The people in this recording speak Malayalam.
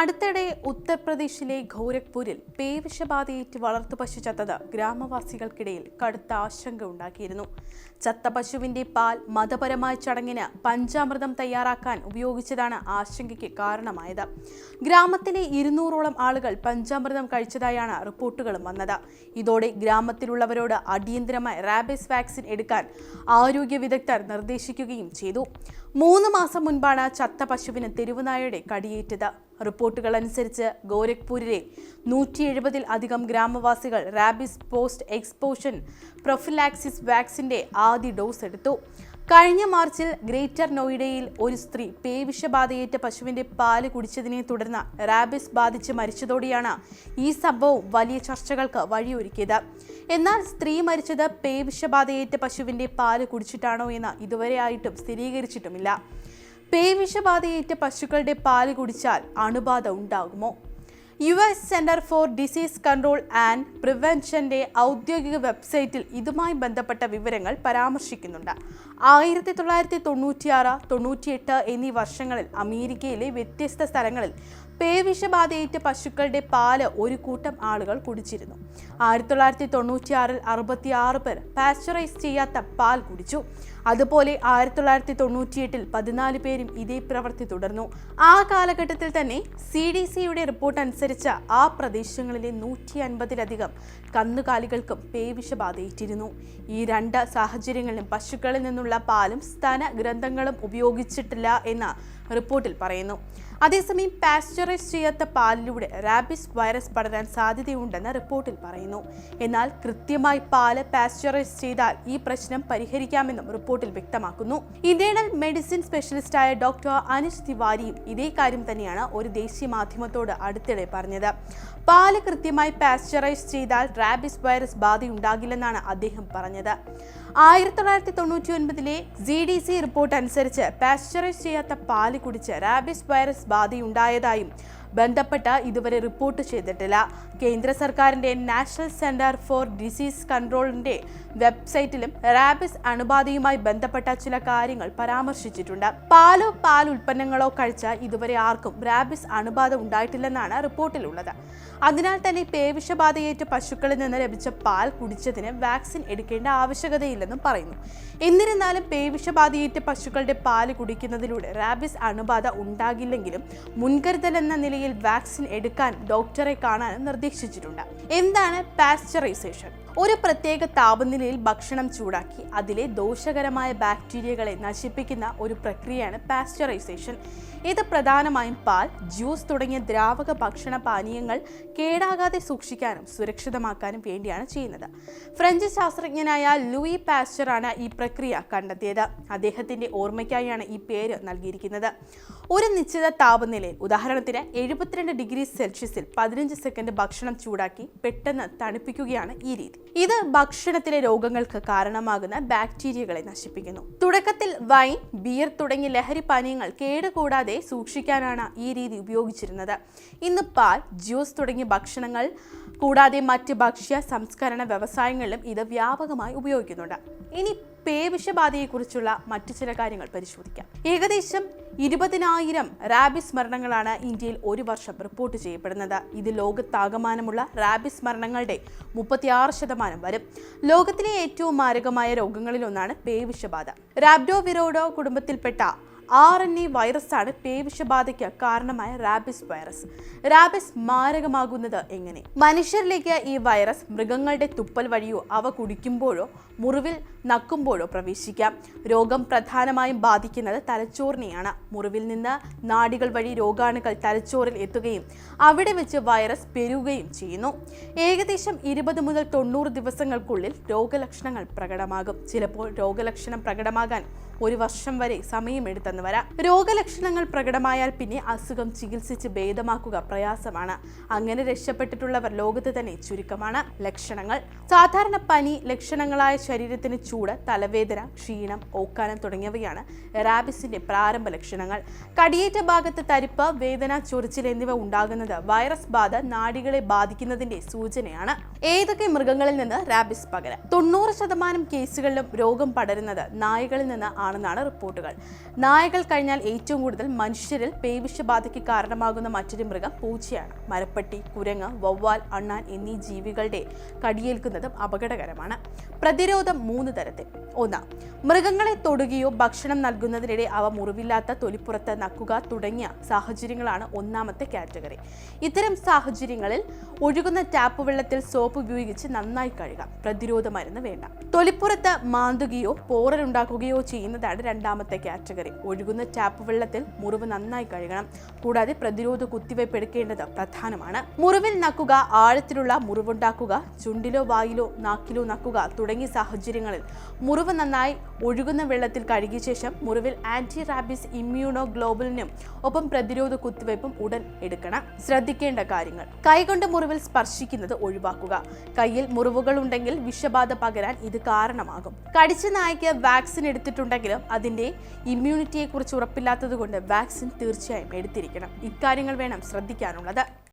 അടുത്തിടെ ഉത്തർപ്രദേശിലെ ഗോരഖ്പൂരിൽ പേവിഷബാധയേറ്റ് വളർത്തു പശു ചത്തത് ഗ്രാമവാസികൾക്കിടയിൽ കടുത്ത ആശങ്ക ഉണ്ടാക്കിയിരുന്നു. ചത്ത പശുവിന്റെ പാൽ മതപരമായ ചടങ്ങിന് പഞ്ചാമൃതം തയ്യാറാക്കാൻ ഉപയോഗിച്ചതാണ് ആശങ്കയ്ക്ക് കാരണമായത്. ഗ്രാമത്തിലെ ഇരുന്നൂറോളം ആളുകൾ പഞ്ചാമൃതം കഴിച്ചതായാണ് റിപ്പോർട്ടുകളും വന്നത്. ഇതോടെ ഗ്രാമത്തിലുള്ളവരോട് അടിയന്തരമായി റാബിസ് വാക്സിൻ എടുക്കാൻ ആരോഗ്യ വിദഗ്ധർ നിർദ്ദേശിക്കുകയും ചെയ്തു. മൂന്ന് മാസം മുൻപാണ് ചത്ത പശുവിന് തെരുവുനായയുടെ കടിയേറ്റത്. റിപ്പോർട്ടുകൾ അനുസരിച്ച് ഗോരഖ്പൂരിലെ നൂറ്റി എഴുപതിൽ അധികം ഗ്രാമവാസികൾ റാബിസ് പോസ്റ്റ് എക്സ്പോഷൻ പ്രൊഫിലാക്സിസ് വാക്സിന്റെ ആദ്യ ഡോസ് എടുത്തു. കഴിഞ്ഞ മാർച്ചിൽ ഗ്രേറ്റർ നോയിഡയിൽ ഒരു സ്ത്രീ പേവിഷബാധയേറ്റ പശുവിന്റെ പാൽ കുടിച്ചതിനെ തുടർന്ന് റാബിസ് ബാധിച്ച് മരിച്ചതോടെയാണ് ഈ സംഭവം വലിയ ചർച്ചകൾക്ക് വഴിയൊരുക്കിയത്. എന്നാൽ സ്ത്രീ മരിച്ചത് പേവിഷബാധയേറ്റ പശുവിന്റെ പാൽ കുടിച്ചിട്ടാണോ എന്ന് ഇതുവരെയായിട്ടും സ്ഥിരീകരിച്ചിട്ടുമില്ല. പേവിഷബാധയേറ്റ പശുക്കളുടെ പാൽ കുടിച്ചാൽ അണുബാധ ഉണ്ടാകുമോ? U S centre for disease control and പ്രിവെൻഷന്റെ ഔദ്യോഗിക വെബ്സൈറ്റിൽ ഇതുമായി ബന്ധപ്പെട്ട വിവരങ്ങൾ പരാമർശിക്കുന്നുണ്ട്. ആയിരത്തി തൊള്ളായിരത്തി തൊണ്ണൂറ്റിയാറ് തൊണ്ണൂറ്റിയെട്ട് എന്നീ വർഷങ്ങളിൽ അമേരിക്കയിലെ വ്യത്യസ്ത സ്ഥലങ്ങളിൽ പേവിഷബാധയേറ്റ പശുക്കളുടെ പാൽ ഒരു കൂട്ടം ആളുകൾ കുടിച്ചിരുന്നു. ആയിരത്തി തൊള്ളായിരത്തി തൊണ്ണൂറ്റിയാറിൽ അറുപത്തിയാറ് പേർ പാസ്ചറൈസ് ചെയ്യാത്ത പാൽ കുടിച്ചു. അതുപോലെ ആയിരത്തി തൊള്ളായിരത്തി തൊണ്ണൂറ്റിയെട്ടിൽ പതിനാല് പേരും ഇതേ പ്രവൃത്തി തുടർന്നു. ആ കാലഘട്ടത്തിൽ തന്നെ സി ഡി സിയുടെ റിപ്പോർട്ട് അനുസരിച്ച് ആ പ്രദേശങ്ങളിലെ നൂറ്റി അൻപതിലധികം കന്നുകാലികൾക്കും പേവിഷബാധയേറ്റിരുന്നു. ഈ രണ്ട് സാഹചര്യങ്ങളിലും പശുക്കളിൽ നിന്നുള്ള പാലും സ്തന ഗ്രന്ഥങ്ങളും ഉപയോഗിച്ചിട്ടില്ല എന്ന് റിപ്പോർട്ടിൽ പറയുന്നു. അതേസമയം പാസ്ചറൈസ് ചെയ്യാത്ത പാലിലൂടെ റാബിസ് വൈറസ് പടരാൻ സാധ്യതയുണ്ടെന്ന് റിപ്പോർട്ടിൽ പറയുന്നു. എന്നാൽ കൃത്യമായി പാൽ പാസ്ചറൈസ് ചെയ്താൽ ഈ പ്രശ്നം പരിഹരിക്കാമെന്നും റിപ്പോർട്ടിൽ വ്യക്തമാക്കുന്നു. ഇന്റേണൽ മെഡിസിൻ സ്പെഷ്യലിസ്റ്റായ ഡോക്ടർ അനിഷ് തിവാരിയും ഇതേ കാര്യം തന്നെയാണ് ഒരു ദേശീയ മാധ്യമത്തോട് അടുത്തിടെ പറഞ്ഞത്. പാൽ കൃത്യമായി പാസ്ചറൈസ് ചെയ്താൽ റാബിസ് വൈറസ് ബാധയുണ്ടാകില്ലെന്നാണ് അദ്ദേഹം പറഞ്ഞത്. ആയിരത്തി തൊള്ളായിരത്തി തൊണ്ണൂറ്റി ഒൻപതിലെ ജി ഡി സി റിപ്പോർട്ട് അനുസരിച്ച് പാസ്ചറൈസ് ചെയ്യാത്ത പാൽ കുടിച്ച് റാബിസ് വൈറസ് ബാധയുണ്ടായതായും ബന്ധപ്പെട്ട ഇതുവരെ റിപ്പോർട്ട് ചെയ്തിട്ടില്ല. കേന്ദ്ര സർക്കാരിന്റെ നാഷണൽ സെന്റർ ഫോർ ഡിസീസ് കൺട്രോളിന്റെ വെബ്സൈറ്റിലും റാബിസ് അണുബാധയുമായി ബന്ധപ്പെട്ട ചില കാര്യങ്ങൾ പരാമർശിച്ചിട്ടുണ്ട്. പാലോ പാൽ ഉൽപ്പന്നങ്ങളോ കഴിച്ച ഇതുവരെ ആർക്കും റാബിസ് അണുബാധ ഉണ്ടായിട്ടില്ലെന്നാണ് റിപ്പോർട്ടിലുള്ളത്. അതിനാൽ തന്നെ പേവിഷബാധയേറ്റ പശുക്കളിൽ നിന്ന് ലഭിച്ച പാൽ കുടിച്ചതിന് വാക്സിൻ എടുക്കേണ്ട ആവശ്യകതയില്ലെന്നും പറയുന്നു. എന്നിരുന്നാലും പേവിഷബാധയേറ്റ പശുക്കളുടെ പാൽ കുടിക്കുന്നതിലൂടെ റാബിസ് അണുബാധ ഉണ്ടാകില്ലെങ്കിലും മുൻകരുതൽ എന്ന നിലയിൽ വാക്സിൻ എടുക്കാൻ ഡോക്ടറെ കാണാൻ നിർദ്ദേശിച്ചിട്ടുണ്ട്. എന്താണ് പാസ്ചറൈസേഷൻ? ഒരു പ്രത്യേക താപനിലയിൽ ഭക്ഷണം ചൂടാക്കി. അതിലെ ദോഷകരമായ ബാക്ടീരിയകളെ നശിപ്പിക്കുന്ന ഒരു പ്രക്രിയയാണ് പാസ്ചറൈസേഷൻ. ഇത് പ്രധാനമായും പാൽ ജ്യൂസ് തുടങ്ങിയ ദ്രാവക ഭക്ഷണ പാനീയങ്ങൾ കേടാകാതെ സൂക്ഷിക്കാനും സുരക്ഷിതമാക്കാനും വേണ്ടിയാണ് ചെയ്യുന്നത്. ഫ്രഞ്ച് ശാസ്ത്രജ്ഞനായ ലൂയി പാസ്ചറാണ് ഈ പ്രക്രിയ കണ്ടെത്തിയത്. അദ്ദേഹത്തിന്റെ ഓർമ്മയ്ക്കായാണ് ഈ പേര് നൽകിയിരിക്കുന്നത്. ഒരു നിശ്ചിത താപനിലയിൽ ഉദാഹരണത്തിന് എഴുപത്തിരണ്ട് ഡിഗ്രി സെൽഷ്യസിൽ പതിനഞ്ച് സെക്കൻഡ് ഭക്ഷണം ചൂടാക്കി പെട്ടെന്ന് തണുപ്പിക്കുകയാണ് ഈ രീതി. ഇത് ഭക്ഷണത്തിലെ രോഗങ്ങൾക്ക് കാരണമാകുന്ന ബാക്ടീരിയകളെ നശിപ്പിക്കുന്നു. തുടക്കത്തിൽ വൈൻ ബിയർ തുടങ്ങിയ ലഹരി പാനീയങ്ങൾ കേടുകൂടാതെ സൂക്ഷിക്കാനാണ് ഈ രീതി ഉപയോഗിച്ചിരുന്നത്. ഇന്ന് പാൽ ജ്യൂസ് തുടങ്ങിയ ഭക്ഷണങ്ങൾ കൂടാതെ മറ്റ് ഭക്ഷ്യ സംസ്കരണ വ്യവസായങ്ങളിലും ഇത് വ്യാപകമായി ഉപയോഗിക്കുന്നുണ്ട്. ഇനി പേവിഷബാധയെക്കുറിച്ചുള്ള മറ്റു ചില കാര്യങ്ങൾ പരിശോധിക്കാം. ഏകദേശം ഇരുപതിനായിരം റാബിസ് മരണങ്ങളാണ് ഇന്ത്യയിൽ ഒരു വർഷം റിപ്പോർട്ട് ചെയ്യപ്പെടുന്നത്. ഇത് ലോകത്താകമാനമുള്ള റാബിസ് മരണങ്ങളുടെ മുപ്പത്തിയാറ് ശതമാനം വരും. ലോകത്തിലെ ഏറ്റവും മാരകമായ രോഗങ്ങളിലൊന്നാണ് പേവിഷബാധ റാബ്ഡോവിറോഡോ കുടുംബത്തിൽപ്പെട്ട ആർ എൻ എ വൈറസാണ് പേവിഷബാധയ്ക്ക് കാരണമായ റാബിസ് വൈറസ്. റാബിസ് മാരകമാകുന്നത് എങ്ങനെ? മനുഷ്യരിലേക്ക് ഈ വൈറസ് മൃഗങ്ങളുടെ തുപ്പൽ വഴിയോ അവ കുടിക്കുമ്പോഴോ മുറിവിൽ നക്കുമ്പോഴോ പ്രവേശിക്കാം. രോഗം പ്രധാനമായും ബാധിക്കുന്നത് തലച്ചോറിനെയാണ്. മുറിവിൽ നിന്ന് നാടികൾ വഴി രോഗാണുക്കൾ തലച്ചോറിൽ എത്തുകയും അവിടെ വെച്ച് വൈറസ് പെരുകുകയും ചെയ്യുന്നു. ഏകദേശം ഇരുപത് മുതൽ തൊണ്ണൂറ് ദിവസങ്ങൾക്കുള്ളിൽ രോഗലക്ഷണങ്ങൾ പ്രകടമാകും. ചിലപ്പോൾ രോഗലക്ഷണം പ്രകടമാകാൻ ഒരു വർഷം വരെ സമയമെടുത്തെന്ന് വരാം. രോഗലക്ഷണങ്ങൾ പ്രകടമായാൽ പിന്നെ അസുഖം ചികിത്സിച്ച് ഭേദമാക്കുക പ്രയാസമാണ്. അങ്ങനെ രക്ഷപ്പെട്ടിട്ടുള്ളവർ ലോകത്ത് തന്നെ ചുരുക്കമാണ് ലക്ഷണങ്ങൾ. സാധാരണ പനി ലക്ഷണങ്ങളായ ശരീരത്തിന് ചൂട് തലവേദന ക്ഷീണം ഓക്കാനം തുടങ്ങിയവയാണ് റാബിസിന്റെ പ്രാരംഭ ലക്ഷണങ്ങൾ. കടിയേറ്റ ഭാഗത്ത് തരിപ്പ് വേദന ചൊറിച്ചിൽ എന്നിവ ഉണ്ടാകുന്നത് വൈറസ് ബാധ നാടികളെ ബാധിക്കുന്നതിന്റെ സൂചനയാണ്. ഏതൊക്കെ മൃഗങ്ങളിൽ നിന്ന് റാബിസ് പകരാം? തൊണ്ണൂറ് ശതമാനം കേസുകളിലും രോഗം പടരുന്നത് നായകളിൽ നിന്ന് ആണെന്നാണ് റിപ്പോർട്ടുകൾ. നായകൾ കഴിഞ്ഞാൽ ഏറ്റവും കൂടുതൽ മനുഷ്യരിൽ പേവിഷബാധയ്ക്ക് കാരണമാകുന്ന മറ്റൊരു മൃഗം പൂച്ചയാണ്. മരപ്പട്ടി കുരങ്ങ് വവ്വാൽ അണ്ണാൻ എന്നീ ജീവികളുടെ കടിയേൽക്കുന്നതും അപകടകരമാണ്. പ്രതിരോധം മൂന്ന് തരത്തിൽ. ഒന്ന് മൃഗങ്ങളെ തൊടുകയോ ഭക്ഷണം നൽകുന്നതിനിടെ അവ മുറിവില്ലാത്ത തൊലിപ്പുറത്ത് നക്കുക തുടങ്ങിയ സാഹചര്യങ്ങളാണ് ഒന്നാമത്തെ കാറ്റഗറി. ഇത്തരം സാഹചര്യങ്ങളിൽ ഒഴുകുന്ന ടാപ്പ് വെള്ളത്തിൽ സോപ്പ് ഉപയോഗിച്ച് നന്നായി കഴുകാം. പ്രതിരോധ മരുന്ന് വേണ്ട. തൊലിപ്പുറത്ത് മാന്തുകയോ പോറലുണ്ടാക്കുകയോ ചെയ്യുന്നതാണ് രണ്ടാമത്തെ കാറ്റഗറി. ഒഴുകുന്ന ടാപ്പ് വെള്ളത്തിൽ മുറിവ് നന്നായി കഴുകണം. കൂടാതെ പ്രതിരോധ കുത്തിവയ്പ് എടുക്കേണ്ടത് പ്രധാനമാണ്. മുറിവിൽ നക്കുക ആഴത്തിലുള്ള മുറിവുണ്ടാക്കുക ചുണ്ടിലോ വായിലോ നാക്കിലോ നക്കുക തുടങ്ങിയ സാഹചര്യങ്ങളിൽ മുറിവ് നന്നായി ഒഴുകുന്ന വെള്ളത്തിൽ കഴുകിയ ശേഷം മുറിവിൽ ആന്റി റാബിസ് ഇമ്മ്യൂണോ ഗ്ലോബലിനും ഒപ്പം പ്രതിരോധ കുത്തിവയ്പും ഉടൻ എടുക്കണം. ശ്രദ്ധിക്കേണ്ട കാര്യങ്ങൾ. കൈകൊണ്ട് മുറിവിൽ സ്പർശിക്കുന്നത് ഒഴിവാക്കുക. കയ്യിൽ മുറിവുകൾ ഉണ്ടെങ്കിൽ വിഷബാധ പകരാൻ ഇത് കാരണമാകും. കടിച്ച നായ്ക്ക് വാക്സിൻ എടുത്തിട്ടുണ്ടെങ്കിലും അതിന്റെ ഇമ്മ്യൂണിറ്റിയെ കുറിച്ച് ഉറപ്പില്ലാത്തതുകൊണ്ട് വാക്സിൻ തീർച്ചയായും എടുത്തിരിക്കണം. ഇക്കാര്യങ്ങൾ വേണം ശ്രദ്ധിക്കാനുള്ളത്.